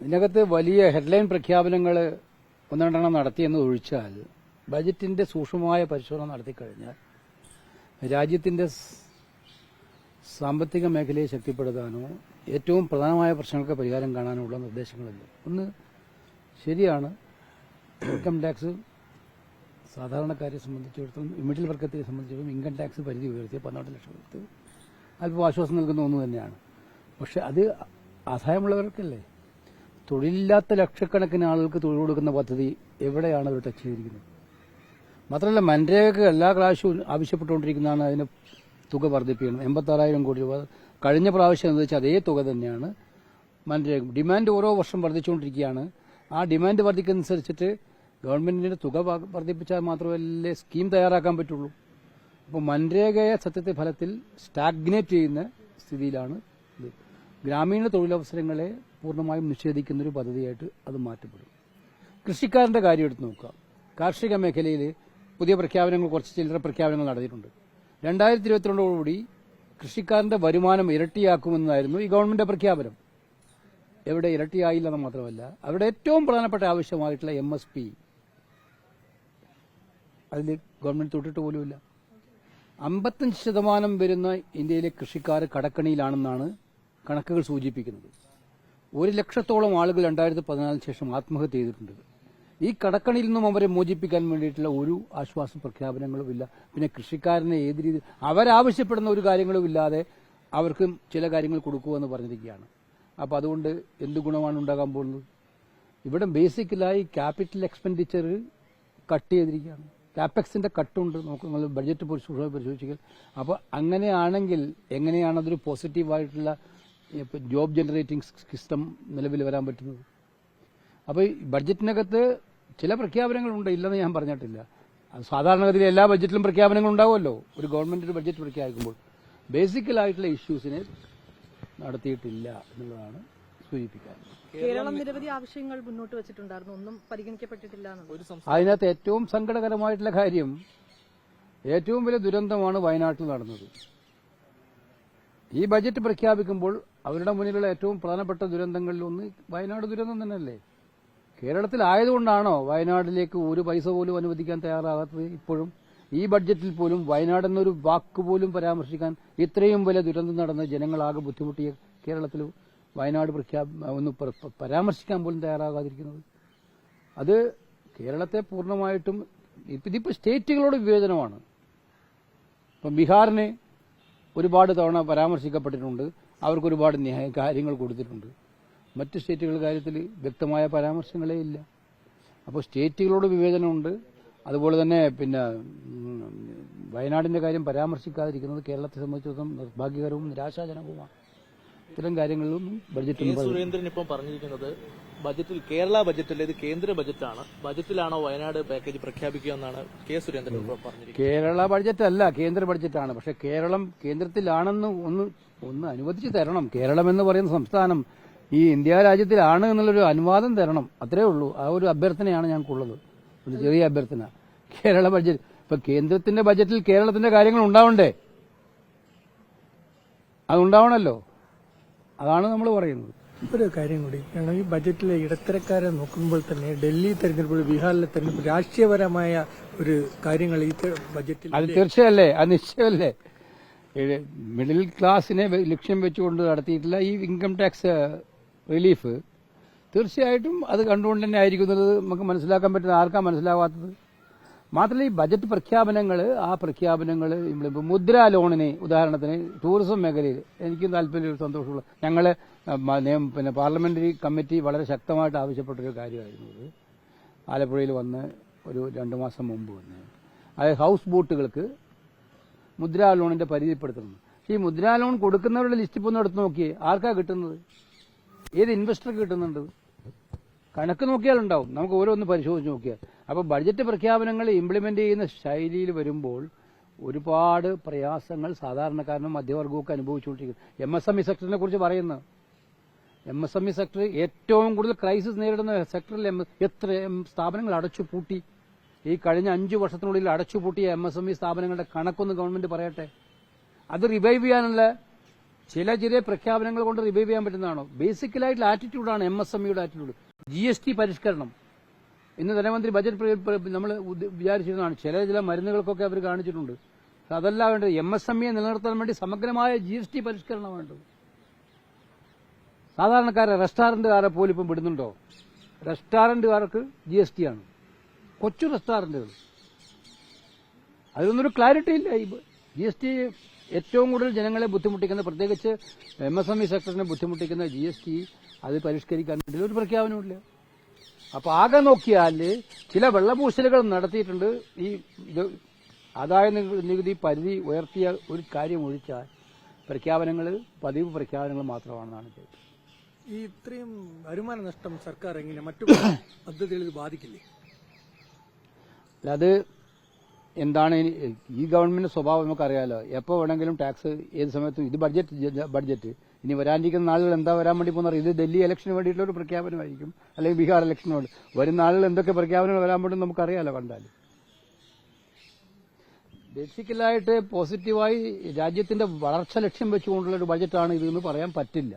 ഇതിനകത്ത് വലിയ ഹെഡ്ലൈൻ പ്രഖ്യാപനങ്ങൾ ഒന്ന് രണ്ടെണ്ണം നടത്തിയെന്ന് ഒഴിച്ചാൽ ബജറ്റിന്റെ സൂക്ഷ്മമായ പരിശോധന നടത്തിക്കഴിഞ്ഞാൽ രാജ്യത്തിന്റെ സാമ്പത്തിക മേഖലയെ ശക്തിപ്പെടുത്താനോ ഏറ്റവും പ്രധാനമായ പ്രശ്നങ്ങൾക്ക് പരിഹാരം കാണാനോ ഉള്ള നിർദ്ദേശങ്ങളില്ല ഒന്ന് ശരിയാണ്. ഇൻകം ടാക്സ് സാധാരണക്കാരെ സംബന്ധിച്ചിടത്തോളം മിഡിൽ വർഗത്തെ സംബന്ധിച്ചിടത്തോളം ഇൻകം ടാക്സ് പരിധി ഉയർത്തിയ പന്ത്രണ്ട് ലക്ഷം കൊടുത്ത് അല്പം ആശ്വാസം നൽകുന്ന ഒന്ന് തന്നെയാണ്. പക്ഷെ അത് ആദായമുള്ളവർക്കല്ലേ തൊഴിലില്ലാത്ത ലക്ഷക്കണക്കിന് ആളുകൾക്ക് തൊഴിൽ കൊടുക്കുന്ന പദ്ധതി എവിടെയാണ് അവർ ടച്ച് ചെയ്തിരിക്കുന്നത്? മാത്രമല്ല മൻരേഖ എല്ലാ പ്രാവശ്യവും ആവശ്യപ്പെട്ടുകൊണ്ടിരിക്കുന്നതാണ് അതിന് തുക വർദ്ധിപ്പിക്കണം. എൺപത്താറായിരം കോടി രൂപ. കഴിഞ്ഞ പ്രാവശ്യം എന്ന് വെച്ചാൽ അതേ തുക തന്നെയാണ് മൻരേഖ ഡിമാൻഡ് ഓരോ വർഷം വർദ്ധിച്ചുകൊണ്ടിരിക്കുകയാണ്. ആ ഡിമാൻഡ് വർദ്ധിക്കുന്നതനുസരിച്ചിട്ട് ഗവൺമെന്റിന്റെ തുക വർദ്ധിപ്പിച്ചാൽ മാത്രമല്ലേ സ്കീം തയ്യാറാക്കാൻ പറ്റുള്ളൂ. അപ്പോൾ മൻരേഖയെ സത്യത്തെ ഫലത്തിൽ സ്റ്റാഗ്നേറ്റ് ചെയ്യുന്ന സ്ഥിതിയിലാണ് ഇത്. ഗ്രാമീണ തൊഴിലവസരങ്ങളെ പൂർണമായും നിഷേധിക്കുന്ന ഒരു പദ്ധതിയായിട്ട് അത് മാറ്റപ്പെടും. കൃഷിക്കാരന്റെ കാര്യം എടുത്ത് നോക്കുക കാർഷിക മേഖലയിൽ പുതിയ പ്രഖ്യാപനങ്ങൾ കുറച്ച് ചില്ലറ പ്രഖ്യാപനങ്ങൾ നടത്തിയിട്ടുണ്ട് രണ്ടായിരത്തി ഇരുപത്തിരണ്ടോടുകൂടി കൃഷിക്കാരന്റെ വരുമാനം ഇരട്ടിയാക്കുമെന്നായിരുന്നു ഈ ഗവൺമെന്റ് പ്രഖ്യാപനം. എവിടെ ഇരട്ടിയായില്ലെന്ന് മാത്രമല്ല അവിടെ ഏറ്റവും പ്രധാനപ്പെട്ട ആവശ്യമായിട്ടുള്ള എം എസ് പി അതിൽ ഗവൺമെന്റ് തൊട്ടിട്ട് പോലുമില്ല. അമ്പത്തഞ്ച് ശതമാനം വരുന്ന ഇന്ത്യയിലെ കൃഷിക്കാർ കടക്കണിയിലാണെന്നാണ് കണക്കുകൾ സൂചിപ്പിക്കുന്നത്. ഒരു ലക്ഷത്തോളം ആളുകൾ രണ്ടായിരത്തി പതിനാലിന് ശേഷം ആത്മഹത്യ ചെയ്തിട്ടുണ്ട്. ഈ കടക്കണിയിൽ നിന്നും അവരെ മോചിപ്പിക്കാൻ വേണ്ടിയിട്ടുള്ള ഒരു ആശ്വാസ പ്രഖ്യാപനങ്ങളും ഇല്ല. പിന്നെ കൃഷിക്കാരനെ ഏത് രീതി അവരാവശ്യപ്പെടുന്ന ഒരു കാര്യങ്ങളും ഇല്ലാതെ അവർക്കും ചില കാര്യങ്ങൾ കൊടുക്കുമെന്ന് പറഞ്ഞിരിക്കുകയാണ്. അപ്പോൾ അതുകൊണ്ട് എന്ത് ഗുണമാണ് ഉണ്ടാകാൻ പോകുന്നത്? ഇവിടെ ബേസിക്കലായി ക്യാപിറ്റൽ എക്സ്പെൻഡിച്ചർ കട്ട് ചെയ്തിരിക്കുകയാണ്. ക്യാപെക്സിന്റെ കട്ടുണ്ട്. നമുക്ക് നിങ്ങൾ ബഡ്ജറ്റ് പരിശോധന പരിശോധിച്ചാൽ. അപ്പോൾ അങ്ങനെയാണെങ്കിൽ എങ്ങനെയാണ് അതൊരു പോസിറ്റീവായിട്ടുള്ള ജോബ് ജനറേറ്റിംഗ് സിസ്റ്റം നിലവിൽ വരാൻ പറ്റുന്നത്. അപ്പോൾ ഈ ബഡ്ജറ്റിനകത്ത് ചില പ്രഖ്യാപനങ്ങളുണ്ട് ഇല്ലെന്ന് ഞാൻ പറഞ്ഞിട്ടില്ല. അത് സാധാരണഗതിയിൽ എല്ലാ ബഡ്ജറ്റിലും പ്രഖ്യാപനങ്ങൾ ഉണ്ടാവുമല്ലോ. ഒരു ഗവൺമെന്റിന്റെ ഒരു ബഡ്ജറ്റ് പ്രഖ്യാപിക്കുമ്പോൾ ബേസിക്കലായിട്ടുള്ള ഇഷ്യൂസിനെ നടത്തിയിട്ടില്ല എന്നുള്ളതാണ് സൂചിപ്പിക്കാൻ. കേരളം നിരവധി ആവശ്യങ്ങൾ മുന്നോട്ട് വെച്ചിട്ടുണ്ടായിരുന്നു. ഒന്നും പരിഗണിക്കപ്പെട്ടിട്ടില്ല അതിനകത്ത് ഏറ്റവും സങ്കടകരമായിട്ടുള്ള കാര്യം ഏറ്റവും വലിയ ദുരന്തമാണ് വയനാട്ടിൽ നടന്നത്. ഈ ബജറ്റ് പ്രഖ്യാപിക്കുമ്പോൾ അവരുടെ മുന്നിലുള്ള ഏറ്റവും പ്രധാനപ്പെട്ട ദുരന്തങ്ങളിൽ ഒന്ന് വയനാട് ദുരന്തം തന്നെയല്ലേ? കേരളത്തിലായതുകൊണ്ടാണോ വയനാട്ടിലേക്ക് ഒരു പൈസ പോലും അനുവദിക്കാൻ തയ്യാറാകാത്തത് ഇപ്പോഴും? ഈ ബഡ്ജറ്റിൽ പോലും വയനാട് എന്നൊരു വാക്ക് പോലും പരാമർശിക്കാൻ ഇത്രയും വലിയ ദുരന്തം നടന്ന ജനങ്ങളാകെ ബുദ്ധിമുട്ടിയ കേരളത്തിൽ വയനാട് ഒന്ന് പരാമർശിക്കാൻ പോലും തയ്യാറാകാതിരിക്കുന്നത്. അത് കേരളത്തെ പൂർണമായിട്ടും ഇതിപ്പോ സ്റ്റേറ്റുകളോട് വിവേചനമാണ്. ഇപ്പം ബീഹാറിന് ഒരുപാട് തവണ പരാമർശിക്കപ്പെട്ടിട്ടുണ്ട്. അവർക്ക് ഒരുപാട് ന്യായ കാര്യങ്ങൾ കൊടുത്തിട്ടുണ്ട്. മറ്റ് സ്റ്റേറ്റുകളുടെ കാര്യത്തിൽ വ്യക്തമായ പരാമർശങ്ങളേ ഇല്ല. അപ്പോൾ സ്റ്റേറ്റുകളോട് വിവേചനമുണ്ട്. അതുപോലെ തന്നെ പിന്നെ വയനാടിന്റെ കാര്യം പരാമർശിക്കാതിരിക്കുന്നത് കേരളത്തെ സംബന്ധിച്ചിടത്തോളം നിർഭാഗ്യകരവും നിരാശാജനകവുമാണ്. ഇത്തരം കാര്യങ്ങളിലൊന്നും ബഡ്ജറ്റ് സുരേന്ദ്രൻ ഇപ്പം പറഞ്ഞിരിക്കുന്നത് ബജറ്റിൽ കേരള ബജറ്റല്ല ഇത് കേന്ദ്ര ബജറ്റാണ് ബജറ്റിലാണോ വയനാട് പാക്കേജ് പ്രഖ്യാപിക്കുക എന്നാണ് കെ സുരേന്ദ്രൻ പറഞ്ഞത് പറഞ്ഞിരിക്കുന്നത്? കേരള ബഡ്ജറ്റ് അല്ല കേന്ദ്ര ബഡ്ജറ്റാണ്. പക്ഷെ കേരളം കേന്ദ്രത്തിലാണെന്ന് ഒന്ന് ഒന്ന് അനുവദിച്ചു തരണം. കേരളം എന്ന് പറയുന്ന സംസ്ഥാനം ഈ ഇന്ത്യ രാജ്യത്തിലാണ് എന്നുള്ളൊരു അനുവാദം തരണം. അത്രേ ഉള്ളൂ. ആ ഒരു അഭ്യർത്ഥനയാണ് ഞങ്ങൾക്കുള്ളത്. ഒരു ചെറിയ അഭ്യർത്ഥന. കേരള ബഡ്ജറ്റ് ഇപ്പൊ കേന്ദ്രത്തിന്റെ ബഡ്ജറ്റിൽ കേരളത്തിന്റെ കാര്യങ്ങൾ ഉണ്ടാവണ്ടേ? അതുണ്ടാവണല്ലോ അതാണ് നമ്മൾ പറയുന്നത്. ഒരു കാര്യം കൂടി. കാരണം ഈ ബജറ്റിലെ ഇടത്തരക്കാരെ നോക്കുമ്പോൾ തന്നെ ഡൽഹി തെരഞ്ഞെടുപ്പ് ബീഹാറിലെ തെരഞ്ഞെടുപ്പ് രാഷ്ട്രീയപരമായ ഒരു കാര്യങ്ങൾ ഈ ബജറ്റിൽ അത് തീർച്ചയല്ലേ? അത് നിശ്ചയമല്ലേ? മിഡിൽ ക്ലാസ്സിനെ ലക്ഷ്യം വെച്ചുകൊണ്ട് നടത്തിയിട്ടുള്ള ഈ ഇൻകം ടാക്സ് റിലീഫ് തീർച്ചയായിട്ടും അത് കണ്ടുകൊണ്ട് തന്നെ ആയിരിക്കുന്നത് നമുക്ക് മനസ്സിലാക്കാൻ പറ്റുന്ന ആർക്കാ മനസ്സിലാവാത്തത്? മാത്രമല്ല ഈ ബജറ്റ് പ്രഖ്യാപനങ്ങൾ ആ പ്രഖ്യാപനങ്ങൾ നമ്മളിപ്പോൾ മുദ്രാ ലോണിന് ഉദാഹരണത്തിന് ടൂറിസം മേഖലയിൽ എനിക്കും താല്പര്യം സന്തോഷമുള്ള ഞങ്ങൾ പിന്നെ പാർലമെന്ററി കമ്മിറ്റി വളരെ ശക്തമായിട്ട് ആവശ്യപ്പെട്ടൊരു കാര്യമായിരുന്നു അത്. ആലപ്പുഴയിൽ വന്ന് ഒരു രണ്ട് മാസം മുമ്പ് വന്ന്. അതായത് ഹൗസ് ബോട്ടുകൾക്ക് മുദ്രാ ലോണിന്റെ പരിധിപ്പെടുത്തുന്നത് ഈ മുദ്രാ ലോൺ കൊടുക്കുന്നവരുടെ ലിസ്റ്റ് ഇപ്പോൾ ഒന്ന് എടുത്ത് നോക്കിയേ. ആർക്കാ കിട്ടുന്നത്? ഏത് ഇൻവെസ്റ്റർക്ക് കിട്ടുന്നുണ്ട്? കണക്ക് നോക്കിയാൽ ഉണ്ടാവും. നമുക്ക് ഓരോന്ന് പരിശോധിച്ച് നോക്കിയാൽ. അപ്പോൾ ബഡ്ജറ്റ് പ്രഖ്യാപനങ്ങൾ ഇംപ്ലിമെന്റ് ചെയ്യുന്ന ശൈലിയിൽ വരുമ്പോൾ ഒരുപാട് പ്രയാസങ്ങൾ സാധാരണക്കാരനും മധ്യവർഗവും അനുഭവിച്ചുകൊണ്ടിരിക്കുന്നു. എം എസ് എം ഇ സെക്ടറിനെ കുറിച്ച് പറയുന്നത് M S M E sector ഏറ്റവും കൂടുതൽ ക്രൈസിസ് നേരിടുന്ന സെക്ടറിൽ എത്ര സ്ഥാപനങ്ങൾ അടച്ചു പൂട്ടി ഈ കഴിഞ്ഞ അഞ്ചു വർഷത്തിനുള്ളിൽ അടച്ചുപൂട്ടിയ എം എസ് എം ഇ സ്ഥാപനങ്ങളുടെ കണക്കൊന്ന് ഗവൺമെന്റ് പറയട്ടെ? അത് റിവൈവ് ചെയ്യാനുള്ള ചില ചെറിയ പ്രഖ്യാപനങ്ങൾ കൊണ്ട് റിവൈവ് ചെയ്യാൻ പറ്റുന്നതാണോ? ബേസിക്കലായിട്ടുള്ള ആറ്റിറ്റ്യൂഡാണ് എം എസ് എം ഇയുടെ ആറ്റിറ്റ്യൂഡ് ജി എസ് ടി പരിഷ്കരണം. ഇന്ന് ധനമന്ത്രി ബജറ്റ് നമ്മൾ വിചാരിച്ചിരുന്നതാണ്. ചില ചില മരുന്നുകൾക്കൊക്കെ അവർ കാണിച്ചിട്ടുണ്ട്. അതല്ല വേണ്ടത്. എം എസ് എം ഇയെ നിലനിർത്താൻ വേണ്ടി സമഗ്രമായ ജി എസ് ടി പരിഷ്കരണം വേണ്ടത്. സാധാരണക്കാരെ റെസ്റ്റോറന്റുകാരെ പോലും ഇപ്പം വിടുന്നുണ്ടോ? റെസ്റ്റോറന്റുകാർക്ക് ജി എസ് ടി ആണ്. കൊച്ചു റെസ്റ്റോറന്റുകൾ അതിനൊന്നൊരു ക്ലാരിറ്റി ഇല്ല. ജി എസ് ടി ഏറ്റവും കൂടുതൽ ജനങ്ങളെ ബുദ്ധിമുട്ടിക്കുന്ന പ്രത്യേകിച്ച് എം എസ് എം ഇ സെക്ടറിനെ ബുദ്ധിമുട്ടിക്കുന്ന ജി എസ് ടി അത് പരിഷ്കരിക്കാൻ വേണ്ടി ഒരു പ്രഖ്യാപനമില്ല അപ്പൊ ആകെ നോക്കിയാൽ ചില വെള്ളപൂശലുകൾ നടത്തിയിട്ടുണ്ട്. ഈ ഇത് ആദായ നികുതി- പരിധി ഉയർത്തിയ ഒരു കാര്യം ഒഴിച്ചാൽ പ്രഖ്യാപനങ്ങൾ പതിവ് പ്രഖ്യാപനങ്ങൾ മാത്രമാണെന്നാണ് ഈ ഇത്രയും വരുമാന നഷ്ടം സർക്കാർ എങ്ങനെ മറ്റു പദ്ധതികളിൽ ബാധിക്കില്ലേ? അത് എന്താണ് ഈ ഗവൺമെന്റ് സ്വഭാവം നമുക്കറിയാലോ. എപ്പോൾ വേണമെങ്കിലും ടാക്സ് ഏത് സമയത്തും ഇത് ബഡ്ജറ്റ് ബഡ്ജറ്റ് ഇനി വരാനിരിക്കുന്ന നാളുകൾ എന്താ വരാൻ വേണ്ടി പോകുന്നത് ഇത് ഡൽഹി ഇലക്ഷന് വേണ്ടിയിട്ടുള്ള ഒരു പ്രഖ്യാപനമായിരിക്കും. അല്ലെങ്കിൽ ബീഹാർ ഇലക്ഷനോട് വരുന്ന നാളുകൾ എന്തൊക്കെ പ്രഖ്യാപനങ്ങൾ വരാൻ വേണ്ടി നമുക്കറിയാലോ കണ്ടാൽ. ബേസിക്കലായിട്ട് പോസിറ്റീവായി രാജ്യത്തിന്റെ വളർച്ച ലക്ഷ്യം വെച്ചുകൊണ്ടുള്ള ഒരു ബഡ്ജറ്റാണ് ഇതെന്ന് പറയാൻ പറ്റില്ല.